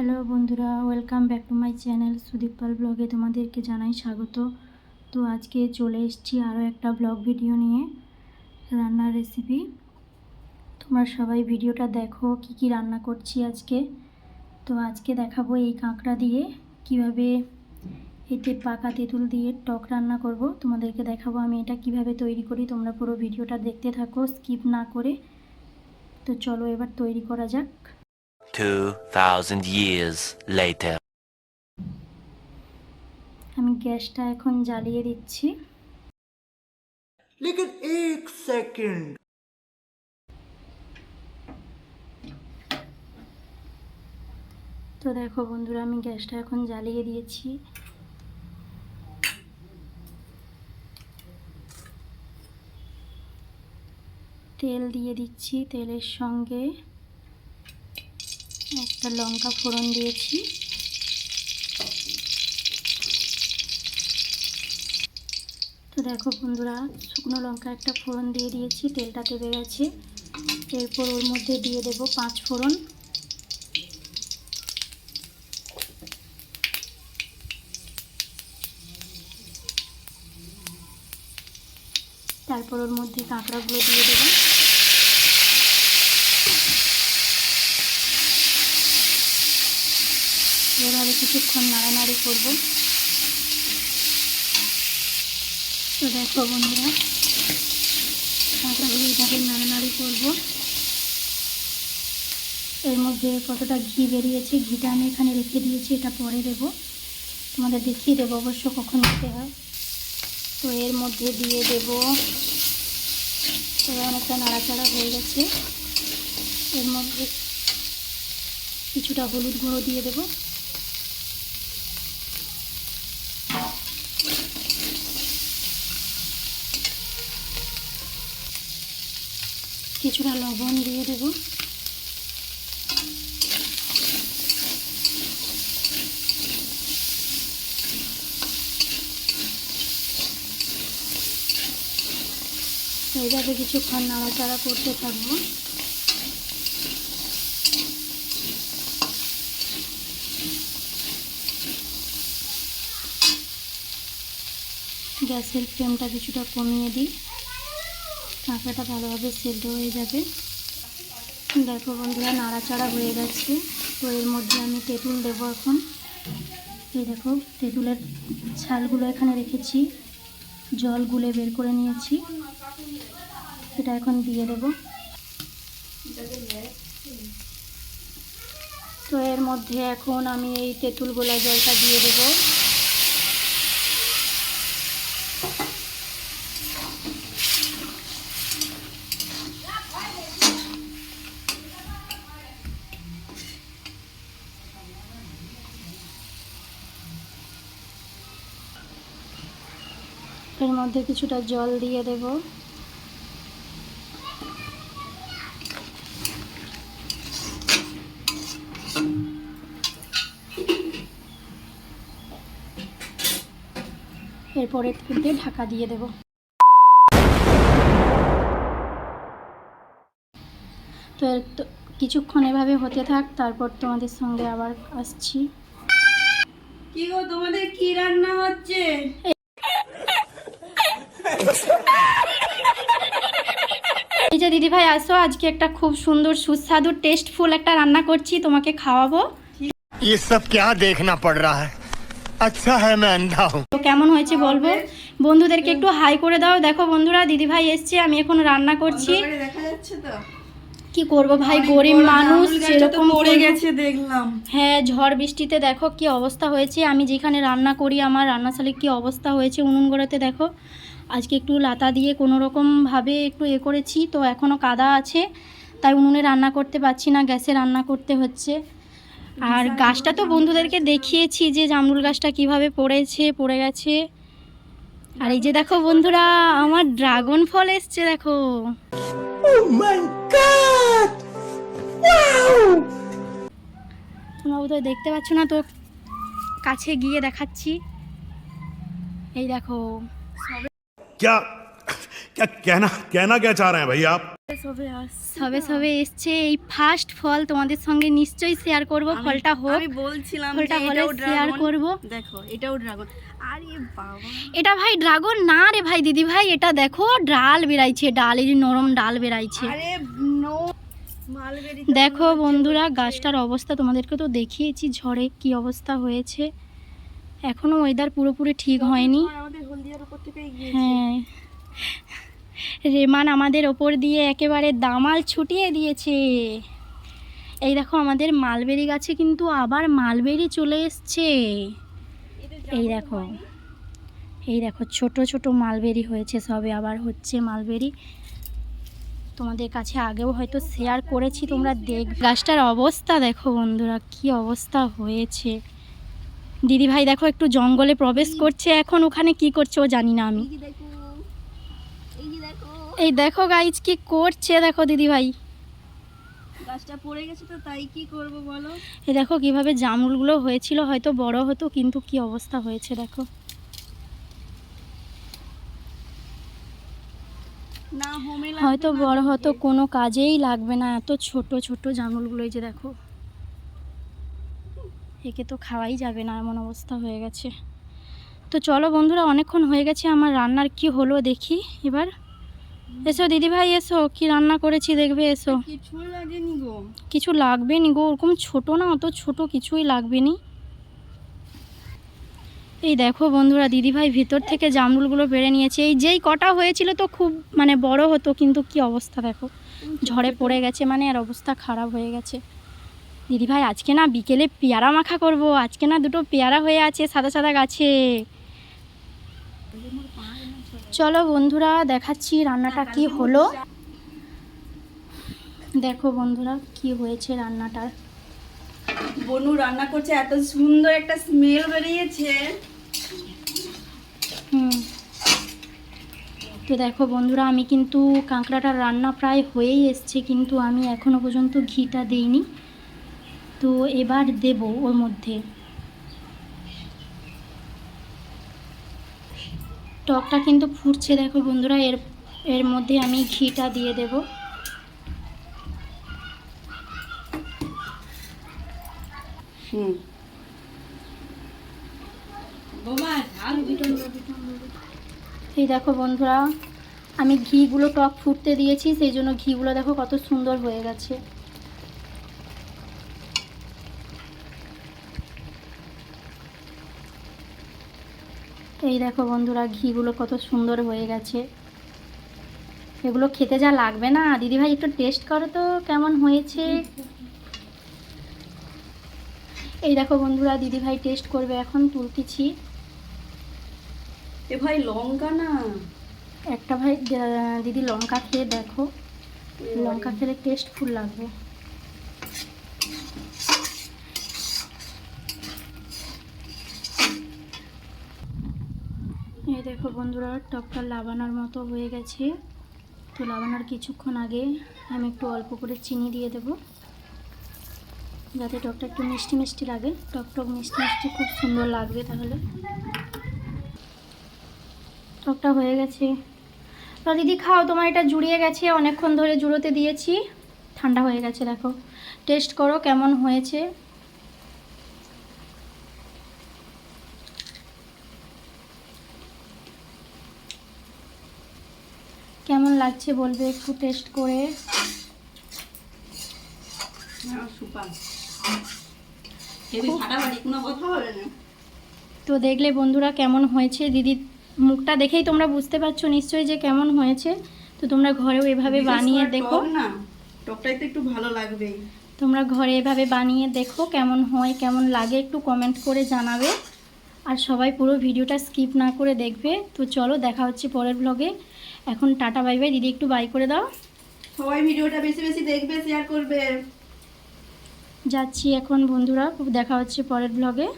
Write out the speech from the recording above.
Hello বন্ধুরা, welcome back to my channel Sudip Pal ব্লগে তোমাদেরকে জানাই স্বাগত। তো আজকে চলে এসেছি আরও একটা ব্লগ ভিডিও নিয়ে, রান্নার রেসিপি তোমরা সবাই ভিডিওটা দেখো, কি কি রান্না করছি আজকে। তো আজকে দেখাবো এই কাঁকড়া দিয়ে কীভাবে এতে পাকা তেঁতুল দিয়ে টক রান্না করব। তোমাদেরকে দেখাবো আমি এটা কীভাবে তৈরি করি, তোমরা পুরো ভিডিওটা দেখতে থাকো, স্কিপ না করে। তো চলো এবার তৈরি করা যাক। 2,000 years later. আমি গ্যাসটা এখন জ্বালিয়ে দিচ্ছি लेकिन एक सेकंड তো দেখো বন্ধুরা আমি গ্যাসটা এখন জ্বালিয়ে দিয়েছি তেল দিয়ে দিচ্ছি তেলের সঙ্গে একটা লঙ্কা ফোড়ন দিয়েছি। তো দেখো বন্ধুরা, শুকনো লঙ্কা একটা ফোড়ন দিয়ে দিয়েছি, তেলটা তেবে গেছে। এরপর ওর মধ্যে দিয়ে দেব পাঁচ ফোড়ন। তারপর ওর মধ্যে কাঁকড়াগুলো দিয়ে দেবো। এভাবে কিছুক্ষণ নাড়ানাড়ি করব। তো দেখো বন্ধুরা কাঁকড়াগুলো এইভাবে নাড়ানাড়ি করব। এর মধ্যে কতটা ঘি বেরিয়েছে, ঘিটা আমি এখানে রেখে দিয়েছি, এটা পরে দেবো। তোমাদের দেখিয়ে দেবো, অবশ্য কখন দিতে হয়। তো এর মধ্যে দিয়ে দেব। এবার অনেকটা নাড়াচাড়া হয়ে গেছে। এর মধ্যে কিছুটা হলুদ গুঁড়ো দিয়ে দেব। কিছুটা লবণ দিয়ে দেব। এইভাবে কিছুক্ষণ নাড়াচাড়া করতে থাকব। গ্যাসের ফ্লেমটা কিছুটা কমিয়ে দিই। কাঁকড়াটা ভালোভাবে সেদ্ধ হয়ে যাবে। দেখো বন্ধুরা, নাড়াচাড়া হয়ে গেছে। তো এর মধ্যে আমি তেঁতুল দেবো এখন। এই দেখো, তেঁতুলের ছালগুলো এখানে রেখেছি। জল গুলে বের করে নিয়েছি। এটা এখন দিয়ে দেব। তো এর মধ্যে এখন আমি এই তেঁতুল গোলা জলটা দিয়ে দেবো। মধ্যে কিছুটা জল দিয়ে দেব। এরপরে তুলতে ঢাকা দিয়ে দেব। তো কিছুক্ষণ এভাবে হতে থাক, তারপর তোমাদের সঙ্গে আবার আসছি। কি গো, তোমাদের কি রান্না হচ্ছে এই যে দিদিভাই আসো আজকে একটা খুব সুন্দর সুস্বাদু টেস্টফুল একটা রান্না করছি তোমাকে খাওয়াবো ये सब क्या देखना पड़ रहा है अच्छा है मैं अंधा हूँ তো কেমন হয়েছে বলবো বন্ধুদেরকে একটু হাই করে দাও দেখো বন্ধুরা দিদিভাই এসছে আমি এখন রান্না করছি অন্ধকারে দেখা যাচ্ছে তো কি করব ভাই গরিব মানুষ আঙুল গাছটা তো যেরকম মরে করবো- গেছে দেখলাম হ্যাঁ ঝড় বৃষ্টিতে দেখো কি অবস্থা হয়েছে আমি যেখানে রান্না করি আমার রান্নাশালে কি অবস্থা হয়েছে উনুন গোড়াতে দেখো আজকে একটু লাতা দিয়ে কোনো রকমভাবে একটু এ করেছি তো এখনও কাদা আছে তাই উনুনে রান্না করতে পারছি না গ্যাসে রান্না করতে হচ্ছে। আর গাছটা তো বন্ধুদেরকে দেখিয়েছি যে জামরুল গাছটা কীভাবে পড়েছে পড়ে গেছে। আর এই যে দেখো বন্ধুরা আমার ড্রাগন ফল এসছে দেখো। তোমরা বোধহয় দেখতে পাচ্ছ না তো কাছে গিয়ে দেখাচ্ছি? এই দেখো क्या क्या कहना कहना क्या चाह रहे हैं भाई आप সবে আসছে সবে তো। সবে এসছে এই ফার্স্ট ফল তোমাদের সঙ্গে নিশ্চয়ই শেয়ার করব আমি- ফলটা হোক আমি বলছিলাম ফলটা যে হলে এটাও শেয়ার ড্রাগন করব দেখো এটাও ড্রাগন আরে বাবা এটা ভাই ড্রাগন না রে ভাই দিদি ভাই এটা দেখো ডাল বেরাইছে ডাল এই যে নরম ডাল বেরাইছে আরে নো মালবেরি দেখো বন্ধুরা গাছটার অবস্থা তোমাদেরকে তো দেখিয়েছি ঝড়ে কি অবস্থা হয়েছে এখনো ওয়েদার পুরোপুরি ঠিক হয়নি আমাদের হলদিয়ার উপর থেকে হ্যাঁ। রেমান আমাদের ওপর দিয়ে একেবারে দামাল ছুটিয়ে দিয়েছে। এই দেখো আমাদের মালবেরি গাছে কিন্তু আবার মালবেরি চলে এসছে। এই দেখো এই দেখো ছোট ছোট মালবেরি হয়েছে সবে আবার হচ্ছে মালবেরি। তোমাদের কাছে আগেও হয়তো শেয়ার করেছি তোমরা দেখ গাছটার অবস্থা দেখো বন্ধুরা কি অবস্থা হয়েছে। দিদি ভাই দেখো একটু জঙ্গলে প্রবেশ করছে এখন ওখানে কি করছে ও জানি না আমি। এই দেখো এই দেখো। গাইজ কি করছে দেখো দিদি ভাই গাছটা পড়ে গেছে তো তাই কি করব বলো? এই দেখো কীভাবে জামরুলগুলো হয়েছিল হয়তো বড় হতো কিন্তু কি অবস্থা হয়েছে দেখো। হয়তো বড় হতো কোনো কাজেই লাগবে না এত ছোট ছোট জামরুলগুলো এই যে দেখো। একে তো খাওয়াই যাবে না এমন অবস্থা হয়ে গেছে। তো চলো বন্ধুরা অনেকক্ষণ হয়ে গেছে আমার রান্নার কি হলো দেখি এবার। এসো দিদিভাই এসো কি রান্না করেছি দেখবে এসো। কিছু লাগবে নি গো ওরকম ছোট না অত ছোট কিছুই লাগবে নি। এই দেখো বন্ধুরা দিদিভাই ভিতর থেকে জামরুলগুলো পেরে নিয়েছে। এই যেই কটা হয়েছিল তো খুব মানে বড় হতো কিন্তু কি অবস্থা দেখো। ঝড়ে পড়ে গেছে মানে আর অবস্থা খারাপ হয়ে গেছে। দিদিভাই আজকে না বিকেলে পেয়ারা মাখা করব। আজকে না দুটো পেয়ারা হয়ে আছে সাদা সাদা গাছে। চলো বন্ধুরা দেখাচ্ছি রান্নাটা কি হলো। দেখো বন্ধুরা কি হয়েছে রান্নাটার। বনু রান্না করছে এত সুন্দর একটা স্মেল বেরিয়েছে। হুম। তো দেখো বন্ধুরা আমি কিন্তু কাঁকড়াটার রান্না প্রায় হয়েই এসছে কিন্তু আমি এখনও পর্যন্ত ঘিটা দেইনি। তো এবার দেব ওর মধ্যে। টকটা কিন্তু ফুটছে দেখো বন্ধুরা এর এর মধ্যে আমি ঘিটা দিয়ে দেব। হুম। এই দেখো বন্ধুরা আমি ঘিগুলো টক ফুটতে দিয়েছি সেই জন্য ঘিগুলো দেখো কত সুন্দর হয়ে গেছে। এই দেখো বন্ধুরা ঘিগুলো কত সুন্দর হয়ে গেছে। এগুলো খেতে যা লাগবে না। দিদিভাই একটু টেস্ট করো তো কেমন হয়েছে? এই দেখো বন্ধুরা দিদিভাই টেস্ট করবে এখন তুলতেছি। এ ভাই লঙ্কা না? একটা ভাই দিদি লঙ্কা খেয়ে দেখো। লঙ্কা খেলে টেস্টফুল লাগবে এই দেখো বন্ধুরা, টকটা লাবানোর মতো হয়ে গেছে। তো লাবানোর কিছুক্ষণ আগে আমি একটু অল্প করে চিনি দিয়ে দেব। যাতে টকটা একটু মিষ্টি মিষ্টি লাগে। টক টক মিষ্টি মিষ্টি খুব সুন্দর লাগবে তাহলে। টকটা হয়ে গেছে। তো দিদি, খাও, তোমার এটা জুড়িয়ে গেছে। অনেকক্ষণ ধরে জুড়োতে দিয়েছি। ঠান্ডা হয়ে গেছে, দেখো। টেস্ট করো কেমন হয়েছে। কেমন লাগছে বলবে একটু টেস্ট করে? না। তো দেখলে বন্ধুরা কেমন হয়েছে? দিদির মুখটা দেখেই তোমরা বুঝতে পারছ নিশ্চয়ই যে কেমন হয়েছে। তো তোমরা ঘরেও এভাবে বানিয়ে দেখো। না টকটাই তো একটু ভালো লাগবেই। তোমরা ঘরে এভাবে বানিয়ে দেখো কেমন হয় কেমন লাগে একটু কমেন্ট করে জানাবে। আর সবাই পুরো ভিডিওটা স্কিপ না করে দেখবে। তো চলো দেখা হচ্ছে পরের ব্লগে এখন টাটা বাই বাই। দিদি একটু বাই করে দাও। সবাই ভিডিওটা বেশি বেশি দেখবে শেয়ার করবে। যাচ্ছি এখন বন্ধুরা। খুব দেখা হচ্ছে পরের ব্লগে